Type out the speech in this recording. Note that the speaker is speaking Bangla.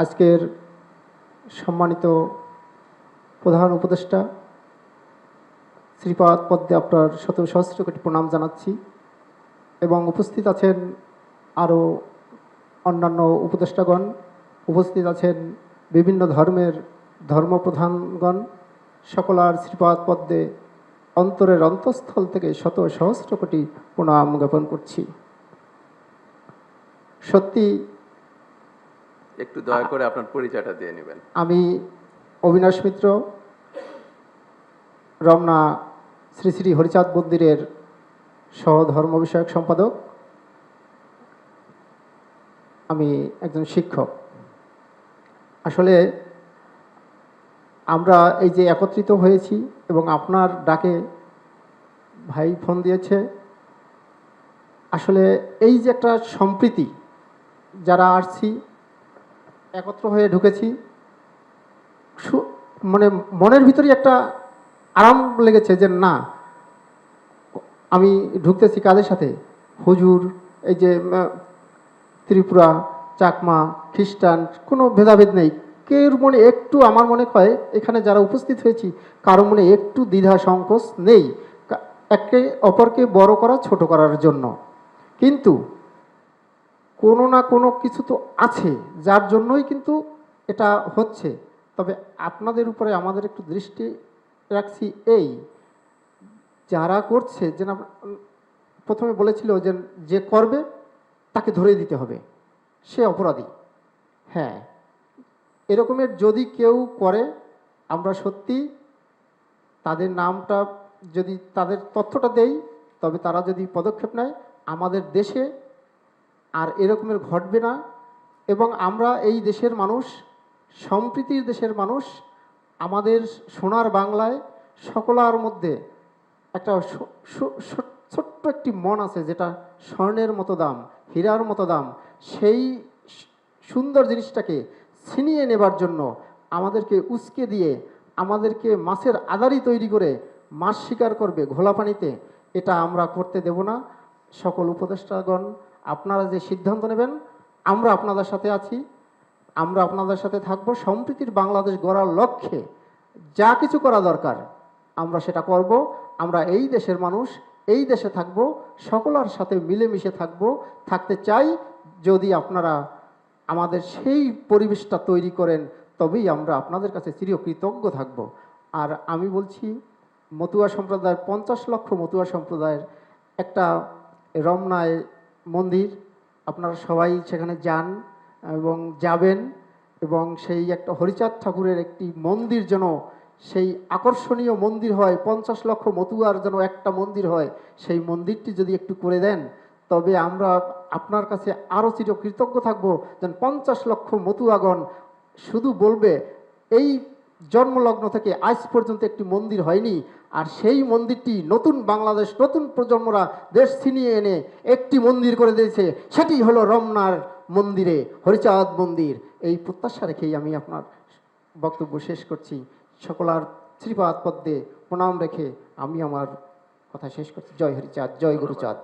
আজকের সম্মানিত প্রধান উপদেষ্টা শ্রীপাদ পদ্মে আপনার শত সহস্র কোটি প্রণাম জানাচ্ছি এবং উপস্থিত আছেন আরও অন্যান্য উপদেষ্টাগণ, উপস্থিত আছেন বিভিন্ন ধর্মের ধর্মপ্রধানগণ সকলার শ্রীপাদ পদ্মে অন্তরের অন্তঃস্থল থেকে শত সহস্র কোটি প্রণাম জ্ঞাপন করছি। সত্যি একটু দয়া করে আপনার পরিচয়টা দিয়ে নেবেন। আমি অবিনাশ মিত্র রমনা শ্রী শ্রী হরিচাঁদ মন্দিরের সহধর্ম বিষয়ক সম্পাদক। আমি একজন শিক্ষক। আসলে আমরা এই যে একত্রিত হয়েছি এবং আপনার ডাকে ভাই ফোন দিয়েছে আসলে এই যে একটা সম্প্রীতি যারা আসছি একত্র হয়ে ঢুকেছি। মানে মনের ভিতরেই একটা আরাম লেগেছে যে না, আমি ঢুকতেছি কাদের সাথে। হুজুর, এই যে ত্রিপুরা, চাকমা, খ্রিস্টান, কোনো ভেদাভেদ নেই। কেউর মনে একটু, আমার মনে হয়, এখানে যারা উপস্থিত হয়েছি, কারও মনে একটু দ্বিধা সংকোচ নেই। একে অপরকে বড় করা, ছোট করার জন্য। কিন্তু কোনো না কোনো কিছু তো আছে, যার জন্যই কিন্তু এটা হচ্ছে। তবে আপনাদের উপরে আমাদের একটু দৃষ্টি রাখছি এই, যারা করছে যে না প্রথমে বলেছিল যে যে করবে, তাকে ধরে দিতে হবে। সে অপরাধী। হ্যাঁ এরকমের যদি কেউ করে, আমরা সত্যি তাদের নামটা যদি তাদের তথ্যটা দেই, তবে তারা যদি পদক্ষেপ নেয়, আমাদের দেশে আর এরকমের ঘটবে না। এবং আমরা এই দেশের মানুষ, সম্প্রীতির দেশের মানুষ, আমাদের সোনার বাংলায় সকলার মধ্যে একটা ছোট্ট একটি মন আছে যেটা স্বর্ণের মতো দাম, হীরার মতো দাম। সেই সুন্দর জিনিসটাকে ছিনিয়ে নেবার জন্য আমাদেরকে উস্কে দিয়ে, আমাদেরকে মাছের আদারি তৈরি করে মাছ শিকার করবে ঘোলা পানিতে। এটা আমরা করতে দেব না। সকল উপদেষ্টাগণ, আপনারা যে সিদ্ধান্ত নেবেন, আমরা আপনাদের সাথে আছি, আমরা আপনাদের সাথে থাকব। সম্প্রীতির বাংলাদেশ গড়ার লক্ষ্যে যা কিছু করা দরকার, আমরা সেটা করব। আমরা এই দেশের মানুষ, এই দেশে থাকব, সকলের সাথে মিলেমিশে থাকব। থাকতে চাই, যদি আপনারা আমাদের সেই পরিবেশটা তৈরি করেন, তবেই আমরা আপনাদের কাছে চিরকৃতজ্ঞ থাকব। আর আমি বলছি, মতুয়া সম্প্রদায়ের পঞ্চাশ লক্ষ মতুয়া সম্প্রদায়ের একটা রমনায় মন্দির, আপনারা সবাই সেখানে যান এবং যাবেন এবং সেই একটা হরিচাঁদ ঠাকুরের একটি মন্দির যেন, সেই আকর্ষণীয় মন্দির হয়, পঞ্চাশ লক্ষ মতুয়ার যেন একটা মন্দির হয়, সেই মন্দিরটি যদি একটু করে দেন, তবে আমরা আপনার কাছে আরও চির কৃতজ্ঞ থাকব যেন পঞ্চাশ লক্ষ মতুয়াগণ শুধু বলবে, এই জন্মলগ্ন থেকে আজ পর্যন্ত একটি মন্দির হয়নি, আর সেই মন্দিরটি নতুন বাংলাদেশ, নতুন প্রজন্মরা দেশ ছিনিয়ে এনে একটি মন্দির করে দিয়েছে। সেটি হলো রমনার মন্দিরে, হরিচাঁদ মন্দির। এই প্রত্যাশা রেখেই আমি আপনার বক্তব্য শেষ করছি। সকলার শ্রীপাদ পদ্মে প্রণাম রেখে আমি আমার কথা শেষ করছি। জয় হরিচাঁদ, জয় গুরুচাঁদ।